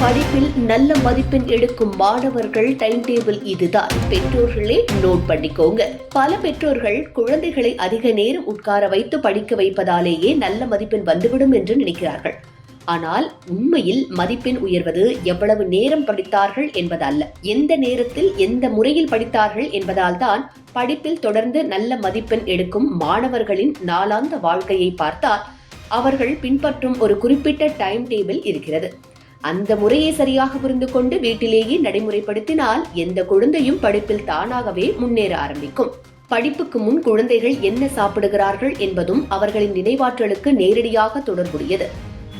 படிப்பில் நல்ல மதிப்பெண் எடுக்கும் மாணவர்கள் டைம் டேபிள் இதுதான். பெற்றோர்களே நோட் பண்ணிக்கோங்க. பல பெற்றோர்கள் குழந்தைகளை அதிக நேரம் உட்கார வைத்து படிக்க வைப்பதாலேயே நல்ல மதிப்பெண் வந்துவிடும் என்று நினைக்கிறார்கள். ஆனால் உண்மையில் மதிப்பெண் உயர்வது எவ்வளவு நேரம் படித்தார்கள் என்பதல்ல. எந்த நேரத்தில் எந்த முறையில் படித்தார்கள் என்பதால் தான் படிப்பில் தொடர்ந்து நல்ல மதிப்பெண் எடுக்கும் மாணவர்களின் நாளாந்த வாழ்க்கையை பார்த்தால் அவர்கள் பின்பற்றும் ஒரு குறிப்பிட்ட டைம் டேபிள் இருக்கிறது. அந்த முறையை சரியாக புரிந்து கொண்டு வீட்டிலேயே நடைமுறைப்படுத்தினால் எந்த குழந்தையும் படிப்பில் தானாகவே முன்னேற ஆரம்பிக்கும். படிப்புக்கு முன் குழந்தைகள் என்ன சாப்பிடுகிறார்கள் என்பதும் அவர்களின் நினைவாற்றலுக்கு நேரடியாக தொடர்புடையது.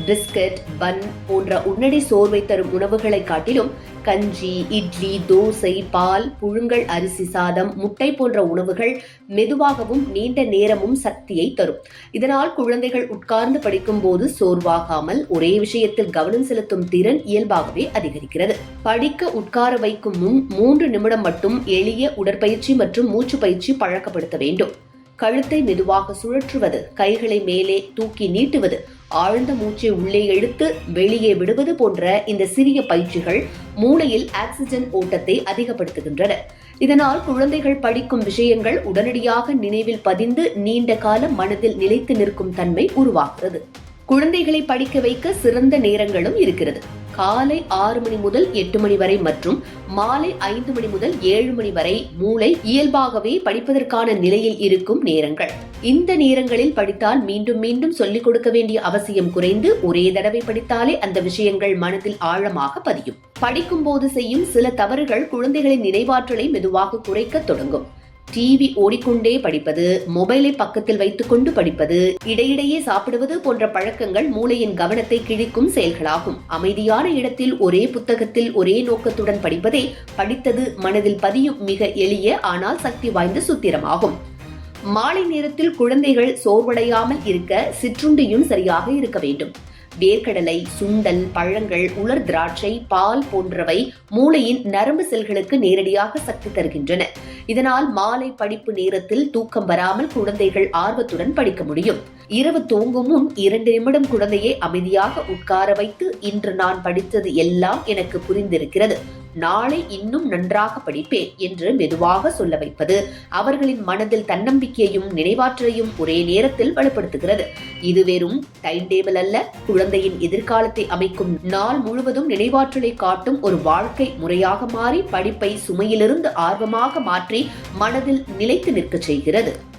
பிஸ்கட் பன் போன்ற உன்னடி சோர்வை தரும் உணவுகளை காட்டிலும் கஞ்சி இட்லி தோசை பால் புழுங்கல் அரிசி சாதம் முட்டை போன்ற உணவுகள் மெதுவாகவும் நீண்ட நேரமும் சக்தியை தரும். இதனால் குழந்தைகள் உட்கார்ந்து படிக்கும் போது சோர்வாகாமல் ஒரே விஷயத்தில் கவனம் செலுத்தும் திறன் இயல்பாகவே அதிகரிக்கிறது. படிக்க உட்கார வைக்கும் முன் மூன்று நிமிடம் மட்டும் எளிய உடற்பயிற்சி மற்றும் மூச்சு பயிற்சி பழக்கப்படுத்த வேண்டும். கழுத்தை மெதுவாக சுழற்றுவது கைகளை மேலே தூக்கி நீட்டுவது ஆழ்ந்த மூச்சை உள்ளே இழுத்து வெளியே விடுவது போன்ற இந்த சிறிய பயிற்சிகள் மூளையில் ஆக்சிஜன் ஓட்டத்தை அதிகப்படுத்துகின்றன. இதனால் குழந்தைகள் படிக்கும் விஷயங்கள் உடனடியாக நினைவில் பதிந்து நீண்ட காலம் மனதில் நிலைத்து நிற்கும் தன்மை உருவாகிறது. குழந்தைகளை படிக்க வைக்க சிறந்த நேரங்களும் இருக்கிறது. காலை ஆறு மணி முதல் எட்டு மணி வரை மற்றும் மாலை ஐந்து மணி முதல் ஏழு மணி வரை மூளை இயல்பாகவே படிப்பதற்கான நிலையில் இருக்கும் நேரங்கள். இந்த நேரங்களில் படித்தால் மீண்டும் மீண்டும் சொல்லிக் கொடுக்க வேண்டிய அவசியம் குறைந்து ஒரே தடவை படித்தாலே அந்த விஷயங்கள் மனதில் ஆழமாக பதியும். படிக்கும் போது செய்யும் சில தவறுகள் குழந்தைகளின் நினைவாற்றலை மெதுவாக குறைக்க தொடங்கும். டிவி ஓடிக்கொண்டே படிப்பது மொபைலை பக்கத்தில் வைத்துக்கொண்டு படிப்பது இடையிடையே சாப்பிடுவது போன்ற பழக்கங்கள் மூளையின் கவனத்தை கிழிக்கும் செயல்களாகும். அமைதியான இடத்தில் ஒரே புத்தகத்தில் ஒரே நோக்கத்துடன் படிப்பதே படித்தது மனதில் பதியும் மிக எளிய ஆனால் சக்தி வாய்ந்த சூத்திரமாகும். மாலை நேரத்தில் குழந்தைகள் சோர்வடையாமல் இருக்க சிற்றுண்டியும் சரியாக இருக்க வேண்டும். வேர்க்கடலை சுண்டல் பழங்கள் உலர் திராட்சை பால் போன்றவை மூளையின் நரம்பு செல்களுக்கு நேரடியாக சக்தி தருகின்றன. இதனால் மாலை படிப்பு நேரத்தில் தூக்கம் வராமல் குழந்தைகள் ஆர்வத்துடன் படிக்க முடியும். இரவு தூங்கும் முன் இரண்டு நிமிடம் குழந்தையை அமைதியாக உட்கார வைத்து இன்று நான் படித்தது எல்லாம் எனக்கு புரிந்திருக்கிறது. நாளை இன்னும் நன்றாக படிப்பேன் என்று மெதுவாக சொல்ல வைப்பது அவர்களின் மனதில் தன்னம்பிக்கையையும் நினைவாற்றலையும் ஒரே நேரத்தில் வலுப்படுத்துகிறது. இது வெறும் டைம் டேபிள் அல்ல. குழந்தையின் எதிர்காலத்தை அமைக்கும் நாள் முழுவதும் நினைவாற்றலை காட்டும் ஒரு வாழ்க்கை முறையாக மாறி படிப்பை சுமையிலிருந்து ஆர்வமாக மாற்றி மனதில் நிலைத்து நிற்கச் செய்கிறது.